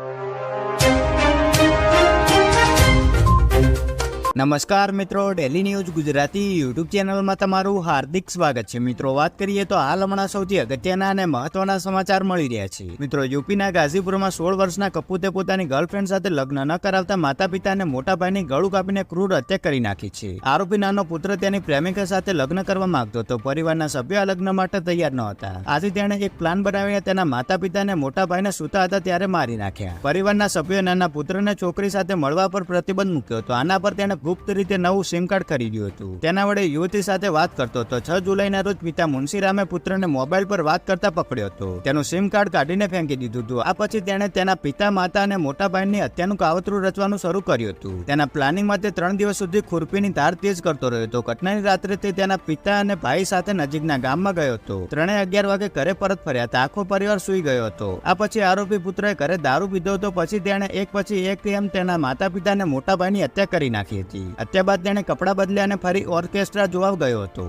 you. નમસ્કાર મિત્રો daily news Gujarati YouTube ચેનલમાં તમારું હાર્દિક સ્વાગત છે. મિત્રો, વાત કરીએ તો હાલ હમણાં સૌથી અગત્યના અને મહત્વના સમાચાર મળી રહ્યા છે. મિત્રો, યુપીના ગાઝીપુરમાં સોળ વર્ષના કપૂતે પોતાની ગર્લફ્રેન્ડ સાથે લગ્ન ન કરાવતા માતા પિતા અને મોટા ભાઈની ગળું કાપીને ક્રૂર હત્યા કરી નાખી છે. આરોપી નાનો પુત્ર તેની પ્રેમિકા સાથે લગ્ન કરવા માંગતો હતો. પરિવારના સભ્યો આ લગ્ન માટે તૈયાર ન હતા. આથી તેણે એક પ્લાન બનાવીને તેના માતા પિતા અને મોટા ભાઈને સૂતા હતા ત્યારે મારી નાખ્યા. પરિવારના સભ્યોએ નાના પુત્રને છોકરી સાથે મળવા પર પ્રતિબંધ મૂક્યો હતો. આના પર તેણે ગુપ્ત રીતે નવું સિમ કાર્ડ ખરીદ્યું હતું. તેના વડે યુવતી સાથે વાત કરતો હતો. છ જુલાઈના રોજ પિતા મુનશીરામે પુત્રને મોબાઈલ પર વાત કરતા પકડ્યો હતો. તેનું સિમ કાર્ડ કાઢીને ફેંકી દીધું હતું. આ પછી તેણે તેના પિતા, માતા અને મોટા ભાઈની હત્યાનું કાવતરું રચવાનું શરૂ કર્યું હતું. તેના પ્લાનિંગ માટે ત્રણ દિવસ સુધી ખુરપીની ધાર તેજ કરતો રહ્યો હતો. ઘટનાની રાત્રે તે તેના પિતા અને ભાઈ સાથે નજીકના ગામમાં ગયો હતો. ત્રણે અગિયાર વાગે ઘરે પરત ફર્યા હતા. આખો પરિવાર સુઈ ગયો હતો. આ પછી આરોપી પુત્રએ ઘરે દારૂ પીધો હતો. પછી તેણે એક પછી એક એમ તેના માતા પિતા અને મોટા ભાઈની હત્યા કરી નાખી હતી. હત્યા અત્યારબાદ તેણે કપડાં બદલ્યા અને ફરી ઓર્કેસ્ટ્રા જોવા ગયો હતો.